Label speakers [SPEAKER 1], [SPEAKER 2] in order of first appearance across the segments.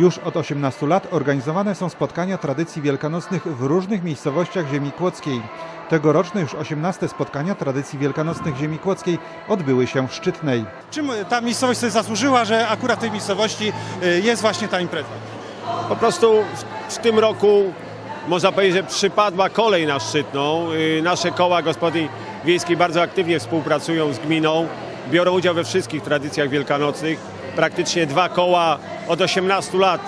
[SPEAKER 1] Już od 18 lat organizowane są spotkania tradycji wielkanocnych w różnych miejscowościach ziemi kłodzkiej. Tegoroczne już 18 spotkania tradycji wielkanocnych ziemi kłodzkiej odbyły się w Szczytnej.
[SPEAKER 2] Czym ta miejscowość sobie zasłużyła, że akurat w tej miejscowości y, jest właśnie ta impreza?
[SPEAKER 3] Po prostu w, w tym roku można powiedzieć, że przypadła kolej na Szczytną. Y, Nasze koła gospodyń wiejskiej bardzo aktywnie współpracują z gminą, biorą udział we wszystkich tradycjach wielkanocnych. Praktycznie dwa koła od 18 lat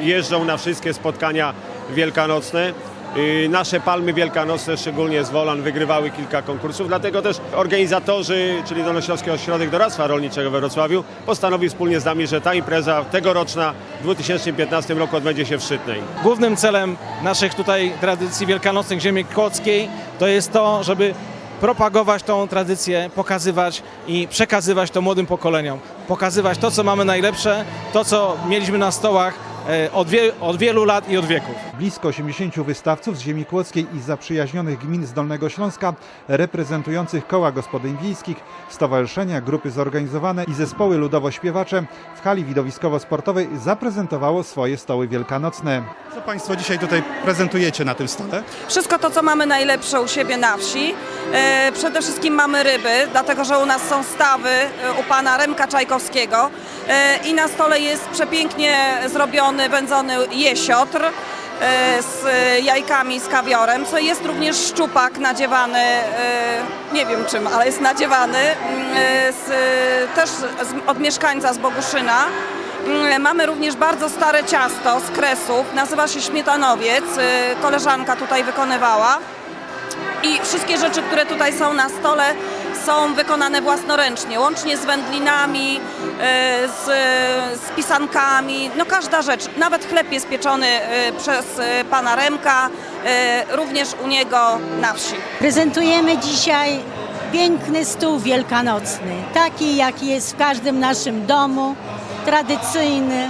[SPEAKER 3] jeżdżą na wszystkie spotkania wielkanocne. Y, Nasze palmy wielkanocne, szczególnie z Wolan, wygrywały kilka konkursów, dlatego też organizatorzy, czyli Dolnośląski Ośrodek Doradztwa Rolniczego we Wrocławiu, postanowił wspólnie z nami, że ta impreza tegoroczna w 2015 roku odbędzie się w Szczytnej.
[SPEAKER 4] Głównym celem naszych tutaj tradycji wielkanocnych ziemi kłodzkiej to jest to, żeby propagować tą tradycję, pokazywać i przekazywać to młodym pokoleniom. Pokazywać to, co mamy najlepsze, to, co mieliśmy na stołach od, wie, od wielu lat i od wieków.
[SPEAKER 1] Blisko 80 wystawców z ziemi kłodzkiej i zaprzyjaźnionych gmin z Dolnego Śląska, reprezentujących koła gospodyń wiejskich, stowarzyszenia, grupy zorganizowane i zespoły ludowo-śpiewacze w hali widowiskowo-sportowej zaprezentowało swoje stoły wielkanocne.
[SPEAKER 2] Co Państwo dzisiaj tutaj prezentujecie na tym stole?
[SPEAKER 5] Wszystko to, co mamy najlepsze u siebie na wsi. E, przede wszystkim mamy ryby, dlatego że u nas są stawy e, u pana Remka Czajkowskiego. E, I na stole jest przepięknie zrobiony, wędzony jesiotr e, z jajkami, z kawiorem, co jest również szczupak nadziewany, e, nie wiem czym, ale jest nadziewany mm, z, też od mieszkańca z Boguszyna. Mm, Mamy również bardzo stare ciasto z Kresów, nazywa się śmietanowiec, koleżanka tutaj wykonywała. I wszystkie rzeczy, które tutaj są na stole są wykonane własnoręcznie, łącznie z wędlinami, z, z pisankami, no każda rzecz. Nawet chleb jest pieczony y, przez y, pana Remka, również u niego na wsi.
[SPEAKER 6] Prezentujemy dzisiaj piękny stół wielkanocny, taki jaki jest w każdym naszym domu, tradycyjny,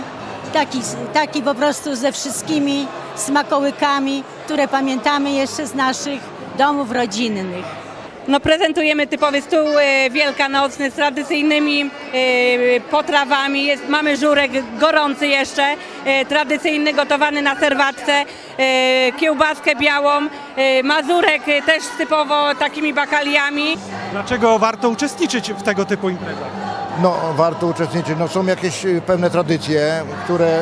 [SPEAKER 6] taki, taki po prostu ze wszystkimi smakołykami, które pamiętamy jeszcze z naszych domów rodzinnych.
[SPEAKER 7] No, prezentujemy typowy stół e, wielkanocny z tradycyjnymi e, potrawami. Jest, mamy żurek gorący jeszcze, e, tradycyjny, gotowany na serwatce, kiełbaskę białą, mazurek też typowo takimi bakaliami.
[SPEAKER 2] Dlaczego warto uczestniczyć w tego typu imprezach?
[SPEAKER 8] No, warto uczestniczyć. No, są jakieś pewne tradycje, które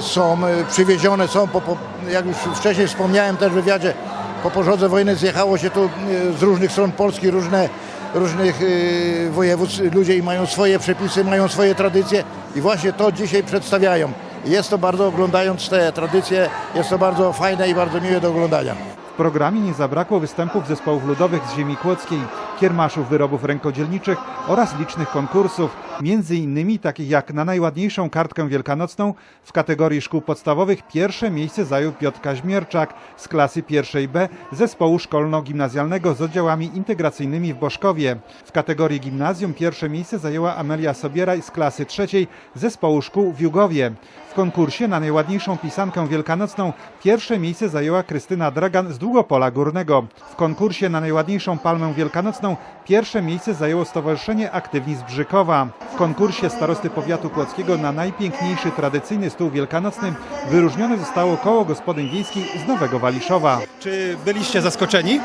[SPEAKER 8] są przywiezione, są, po, po, jak już wcześniej wspomniałem też w wywiadzie, po porządze wojny zjechało się tu y, z różnych stron Polski, różne, różnych y, województw ludzie i mają swoje przepisy, mają swoje tradycje i właśnie to dzisiaj przedstawiają. Jest to bardzo, oglądając te tradycje, jest to bardzo fajne i bardzo miłe do oglądania.
[SPEAKER 1] W programie nie zabrakło występów zespołów ludowych z ziemi kłodzkiej, kiermaszów wyrobów rękodzielniczych oraz licznych konkursów, między innymi takich jak na najładniejszą kartkę wielkanocną w kategorii szkół podstawowych pierwsze miejsce zajął Piotr Kaźmierczak z klasy pierwszej B zespołu szkolno-gimnazjalnego z oddziałami integracyjnymi w Boszkowie. W kategorii gimnazjum pierwsze miejsce zajęła Amelia Sobieraj z klasy trzeciej zespołu szkół w Jugowie. W konkursie na najładniejszą pisankę wielkanocną pierwsze miejsce zajęła Krystyna Dragan z Długopola Górnego. W konkursie na najładniejszą palmę wielkanocną pierwsze miejsce zajęło Stowarzyszenie Aktywni z Brzykowa. W konkursie starosty powiatu kłodzkiego na najpiękniejszy tradycyjny stół wielkanocny wyróżnione zostało koło gospodyń wiejskich z Nowego Waliszowa.
[SPEAKER 2] Czy byliście zaskoczeni?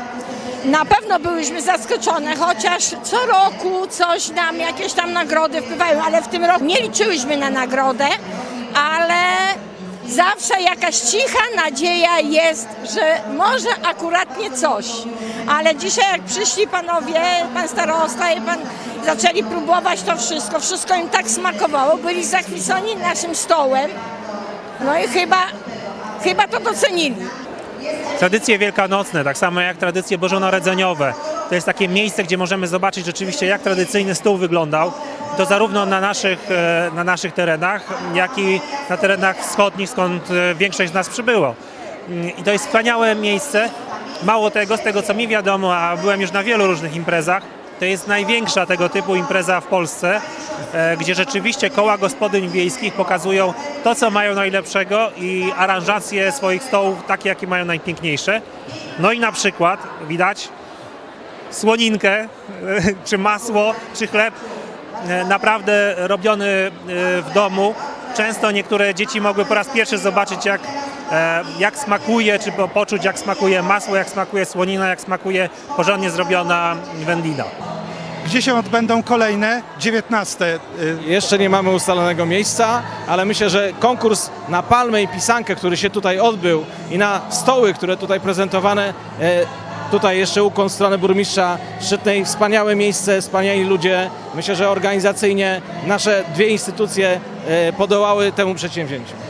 [SPEAKER 9] Na pewno byłyśmy zaskoczone, chociaż co roku coś nam, jakieś tam nagrody wpływają, ale w tym roku nie liczyłyśmy na nagrodę, ale zawsze jakaś cicha nadzieja jest, że może akuratnie coś. Ale dzisiaj jak przyszli panowie, pan starosta i pan zaczęli próbować to wszystko, wszystko im tak smakowało, byli zachwyceni naszym stołem, no i chyba, chyba to docenili.
[SPEAKER 10] tradycje wielkanocne, tak samo jak tradycje bożonarodzeniowe. To jest takie miejsce, gdzie możemy zobaczyć rzeczywiście, jak tradycyjny stół wyglądał. To zarówno na naszych, e, na naszych terenach, jak i na terenach wschodnich, skąd e, większość z nas przybyło. Mm, I to jest wspaniałe miejsce. Mało tego, z tego co mi wiadomo, a byłem już na wielu różnych imprezach, to jest największa tego typu impreza w Polsce, e, gdzie rzeczywiście koła gospodyń wiejskich pokazują to, co mają najlepszego i aranżacje swoich stołów takie, jakie mają najpiękniejsze. No i na przykład widać słoninkę, czy masło, czy chleb e, naprawdę robiony e, w domu, często niektóre dzieci mogły po raz pierwszy zobaczyć, jak, e, jak smakuje, czy po- poczuć, jak smakuje masło, jak smakuje słonina, jak smakuje porządnie zrobiona wędlina.
[SPEAKER 2] Gdzie się odbędą kolejne 19 y,
[SPEAKER 4] Jeszcze nie mamy ustalonego miejsca, ale myślę, że konkurs na palmę i pisankę, który się tutaj odbył i na stoły, które tutaj prezentowane, e, tutaj jeszcze ukłon w stronę burmistrza Szczytnej, wspaniałe miejsce, wspaniali ludzie. Myślę, że organizacyjnie nasze dwie instytucje e, podołały temu przedsięwzięciu.